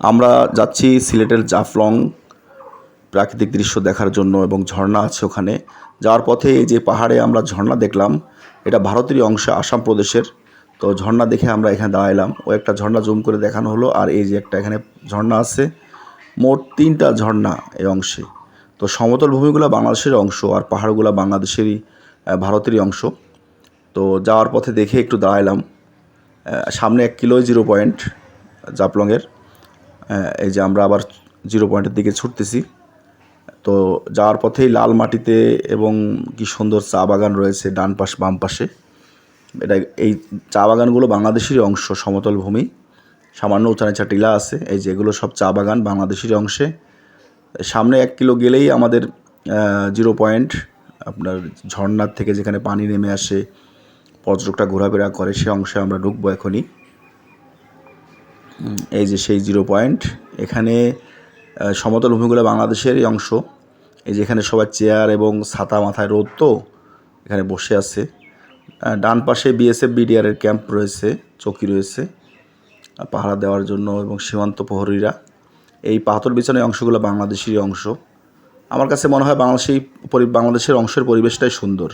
আমরা যাচ্ছি সিলেটের জাফলং প্রাকৃতিক দৃশ্য দেখার জন্য এবং ঝর্ণা আছে ওখানে। যাওয়ার পথে এই যে পাহাড়ে আমরা ঝর্ণা দেখলাম, এটা ভারতেরই অংশ, আসাম প্রদেশের। তো ঝর্ণা দেখে আমরা এখানে দাঁড়াইলাম। ও একটা ঝর্ণা জুম করে দেখানো হলো আর এই যে একটা এখানে ঝর্ণা আছে, মোট তিনটা ঝর্ণা এই অংশে। তো সমতল ভূমিগুলো বাংলাদেশের অংশ আর পাহাড়গুলো বাংলাদেশেরই ভারতেরই অংশ। তো যাওয়ার পথে দেখে একটু দাঁড়াইলাম। সামনে এক কিলো জিরো পয়েন্ট জাপলংয়ের এই যে আমরা আবার জিরো পয়েন্টের দিকে ছুটতেছি। তো যাওয়ার পথেই লাল মাটিতে এবং কি সুন্দর চা বাগান রয়েছে ডান পাশ, বাম পাশে। এটা এই চা বাগানগুলো বাংলাদেশেরই অংশ, সমতল ভূমি। সামান্য উঁচা নিচা টিলা আছে। এই যেগুলো সব চা বাগান বাংলাদেশেরই অংশে। সামনে এক কিলো গেলেই আমাদের জিরো পয়েন্ট আপনার ঝর্ণার থেকে যেখানে পানি নেমে আসে পর্যটকটা ঘোরাফেরা করে, সে অংশে আমরা ঢুকবো এখনই। এই যে সেই জিরো পয়েন্ট, এখানে সমতল ভূমিগুলো বাংলাদেশেরই অংশ। এই যে এখানে সবাই চেয়ার এবং ছাতা মাথায় রোদ তো, এখানে বসে আছে। ডান পাশে বিএসএফ বিডিআরের ক্যাম্প রয়েছে, চৌকি রয়েছে পাহারা দেওয়ার জন্য এবং সীমান্ত প্রহরীরা। এই পাথর বিছানের অংশগুলো বাংলাদেশেরই অংশ। আমার কাছে মনে হয় বাংলাদেশি পরি- বাংলাদেশের অংশের পরিবেশটাই সুন্দর।